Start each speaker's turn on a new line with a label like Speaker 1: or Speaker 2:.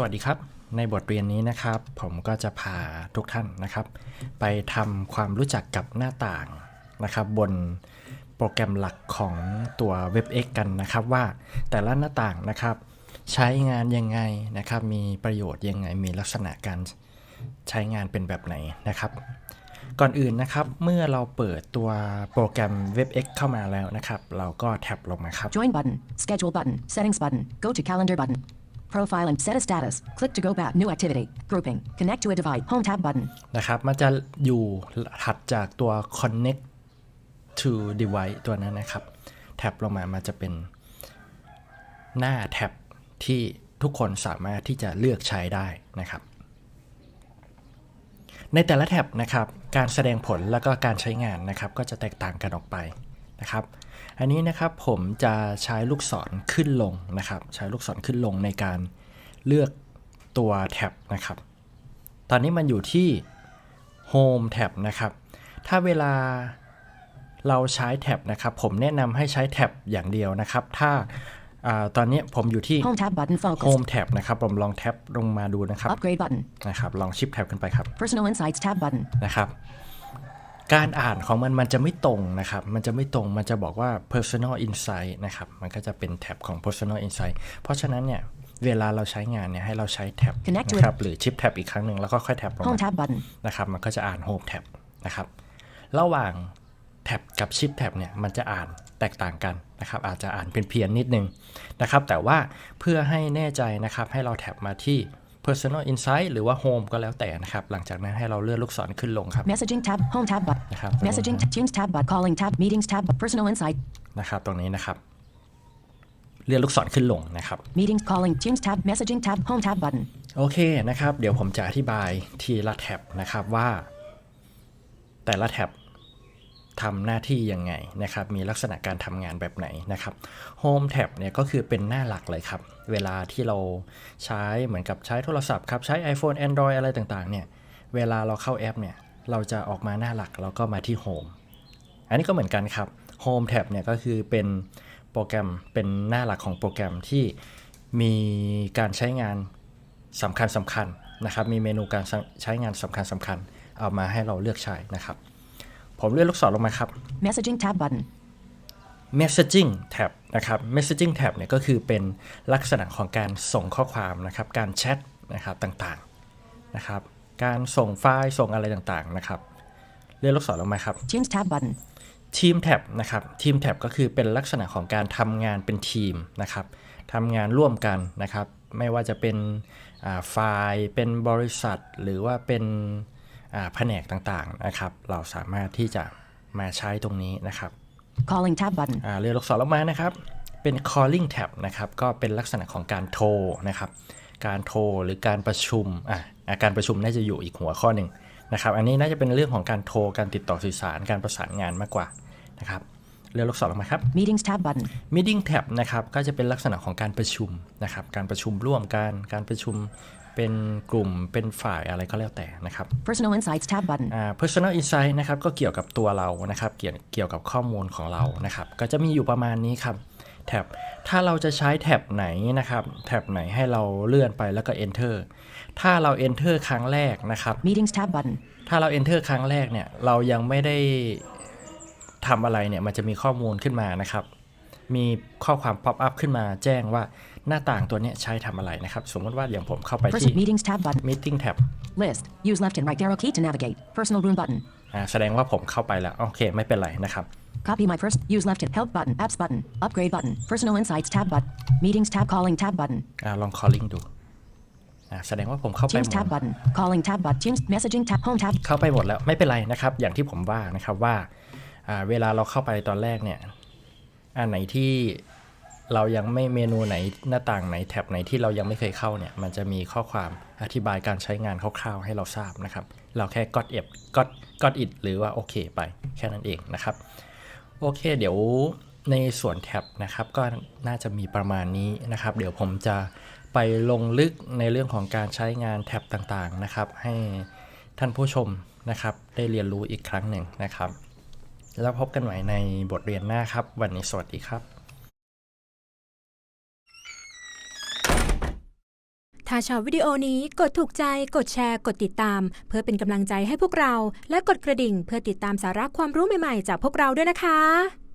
Speaker 1: สวัสดีครับ ในบทเรียนนี้นะครับ ผมก็จะพาทุกท่านนะครับ ไปทำความรู้จักกับหน้าต่างนะครับ บนโปรแกรมหลักของตัว WebX กันนะครับว่าแต่ละหน้าต่างนะครับ ใช้งานยังไงนะครับ มีประโยชน์ยังไงมีลักษณะการใช้งานเป็นแบบไหนนะครับ ก่อนอื่นนะครับเมื่อเราเปิดตัวโปรแกรม WebX เข้ามาแล้วนะครับ เราก็แท็บลงมาครับ
Speaker 2: Join button, schedule button, settings button, go to calendar button. Profile and set a status. Click to go back. New activity. Grouping. Connect to a device. Home tab button.
Speaker 1: นะครับ มันจะอยู่ถัดจากตัว connect to device ตัวนั้นนะครับ แท็บลงมา มันจะเป็นหน้าแท็บที่ทุกคนสามารถที่จะเลือกใช้ได้นะครับ ในแต่ละแท็บนะครับ การแสดงผลแล้วก็การใช้งานนะครับ ก็จะแตกต่างกันออกไป นะครับ อันนี้นะครับผมจะใช้ลูกศรขึ้นลงนะครับ ใช้ลูกศรขึ้นลงในการเลือกตัวแท็บนะครับ ตอนนี้มันอยู่ที่ Home Tab นะครับ ถ้าเวลาเราใช้แท็บนะครับ ผมแนะนำให้ใช้แท็บอย่างเดียวนะครับ ถ้าอาตอนนี้ผมอยู่ที่
Speaker 2: Home tab button. Focus.
Speaker 1: Home Tab นะครับ ผมลองแท็บลงมาดูนะครับ
Speaker 2: Upgrade button.
Speaker 1: นะครับ ลองชิปแท็บขึ้นไปครับ
Speaker 2: Personal insights tab button.
Speaker 1: นะครับ การอ่านของมันมันจะไม่ตรงนะครับ มันจะไม่ตรง มันจะบอกว่า personal insight นะครับ มันก็จะเป็นแท็บของ personal insight เพราะฉะนั้นเนี่ย เวลาเราใช้งานเนี่ยให้เราใช้แท็บ
Speaker 2: Connect to
Speaker 1: นะครับ หรือชิปแท็บอีกครั้งหนึ่งแล้วก็ค่อยแท็บลง
Speaker 2: Home
Speaker 1: มา
Speaker 2: tab button.
Speaker 1: นะครับ มันก็จะอ่าน home tab นะครับ ระหว่างแท็บกับชิปแท็บเนี่ย มันจะอ่านแตกต่างกันนะครับ อาจจะอ่านเป็นเพียนนิดนึงนะครับ แต่ว่าเพื่อให้แน่ใจนะครับ ให้เราแท็บมาที่ personal insight หรือว่า home ก็แล้วแต่นะครับ หลังจากนั้นให้เราเลื่อนลูกศรขึ้นลงครับ
Speaker 2: Messaging tab. Home tab button.
Speaker 1: นะครับ
Speaker 2: Messaging. t- Tunes tab button. Calling tab. Meetings tab. Personal insight.
Speaker 1: นะครับตรงนี้นะครับ เลื่อนลูกศรขึ้นลงนะครับ
Speaker 2: Meetings. Calling. Tunes tab. Messaging tab. Home tab button.
Speaker 1: โอเคนะครับ เดี๋ยวผมจะอธิบายทีละแท็บนะครับว่า แต่ละแท็บ ทำหน้าที่ยังไงนะครับ มีลักษณะการทำงานแบบไหนนะครับ Home Tab เนี่ยก็คือเป็นหน้าหลักเลยครับ เวลาที่เราใช้เหมือนกับใช้โทรศัพท์ครับ ใช้ iPhone Android อะไรต่างๆเนี่ย เวลาเราเข้าแอปเนี่ย เราจะออกมาหน้าหลักแล้วก็มาที่ Home อันนี้ก็เหมือนกันครับ Home Tab เนี่ยก็คือเป็นโปรแกรมเป็นหน้าหลักของโปรแกรมที่มีการใช้งานสำคัญสำคัญนะครับ มีเมนูการใช้งานสำคัญสำคัญเอามาให้เราเลือกใช้นะครับ ผมเลื่อนลูกศรลงมาครับ
Speaker 2: Messaging tab button.
Speaker 1: messaging tab นะครับ messaging tab เนี่ยก็คือเป็นลักษณะของการส่งข้อความนะครับ การแชทนะครับต่างๆนะครับ การส่งไฟล์ส่งอะไรต่างๆนะครับเลื่อนลูกศรลงมาครับ
Speaker 2: Tunes tab button.
Speaker 1: Team Tab นะครับ Team Tab ก็คือเป็นลักษณะของการทำงานเป็นทีมนะครับทำงานร่วมกันนะครับ ไม่ว่าจะเป็นอ่าไฟล์เป็นบริษัท หรือว่าเป็นอ่า แผนกต่างๆนะครับ เราสามารถที่จะมาใช้ตรงนี้นะครับ
Speaker 2: Calling tab button.
Speaker 1: อ่าเรียนลูกศรลงมานะครับ เป็น calling tab นะครับ ก็เป็นลักษณะของการโทรนะครับ การโทรหรือการประชุมอะอะการประชุมน่าจะอยู่อีกหัวข้อหนึ่งนะครับ อันนี้น่าจะเป็นเรื่องของการโทร การติดต่อสื่อสาร การประสานงานมากกว่านะครับ เรียนลูกศรลงมาครับ
Speaker 2: Meetings tab button.
Speaker 1: meeting tab นะครับก็จะเป็นลักษณะของการประชุมนะครับการประชุมร่วมกันการประชุมเป็นกลุ่มเป็นฝ่ายอะไรก็แล้วแต่นะครับ
Speaker 2: Personal insights tab button.
Speaker 1: อ่า personal insight นะครับก็เกี่ยวกับตัวเรานะครับเกี่ยวเกี่ยวกับข้อมูลของเรานะครับก็จะมีอยู่ประมาณนี้ครับแท็บถ้าเราจะใช้แท็บไหนนะครับ แท็บไหนให้เราเลื่อนไปแล้วก็ enter ถ้าเรา enter ครั้งแรกนะครับ
Speaker 2: Meetings tab button.
Speaker 1: ถ้าเรา enter ครั้งแรกเนี่ย เรายังไม่ได้ ทำอะไรเนี่ยมันจะมีข้อมูลขึ้นมานะครับ มีข้อความ pop up ขึ้นมาแจ้งว่าหน้าต่างตัวเนี้ยใช้ทำอะไรนะครับ สมมติว่าอย่างผมเข้าไป
Speaker 2: Person
Speaker 1: ที่
Speaker 2: meetings tab button.
Speaker 1: meeting tab
Speaker 2: List. Use left and right arrow key to navigate. Personal room button.
Speaker 1: อ่าแสดงว่าผมเข้าไปแล้ว โอเค ไม่เป็นไรนะครับ
Speaker 2: Copy my first. Use left and help button. Apps button. Upgrade button. Personal insights tab button. Meetings tab. Calling tab button.
Speaker 1: อ่าลอง calling ดูอ่าแสดงว่าผมเข้าไปห
Speaker 2: Tunes
Speaker 1: มด
Speaker 2: tab button. Calling tab button. Tunes messaging tab. Home tab.
Speaker 1: เข้าไปหมดแล้วไม่เป็นไรนะครับ อย่างที่ผมว่านะครับว่าอ่า เวลาเราเข้าไปตอนแรกเนี่ยอันไหนที่เรายังไม่เมนูไหนหน้าต่างไหนแท็บไหนที่เรายังไม่เคยเข้าเนี่ยมันจะมีข้อความอธิบายการใช้งานคร่าวๆ ให้เราทราบนะครับ เราแค่กดเอฟกดกดอิดหรือว่าโอเคไปแค่นั้นเองนะครับ โอเค เดี๋ยวในส่วนแท็บนะครับก็น่าจะมีประมาณนี้นะครับ เดี๋ยวผมจะไปลงลึกในเรื่องของการใช้งานแท็บต่างๆนะครับ ให้ท่านผู้ชมนะครับ ได้เรียนรู้อีกครั้งหนึ่งนะครับ แล้วพบกันใหม่ในบทเรียนหน้าครับ วันนี้สวัสดีครับ
Speaker 3: ถ้าชอบวิดีโอนี้กดถูกใจ กดแชร์ กดติดตาม เพื่อเป็นกำลังใจให้พวกเรา และกดกระดิ่งเพื่อติดตามสาระความรู้ใหม่ๆ จากพวกเราด้วยนะคะ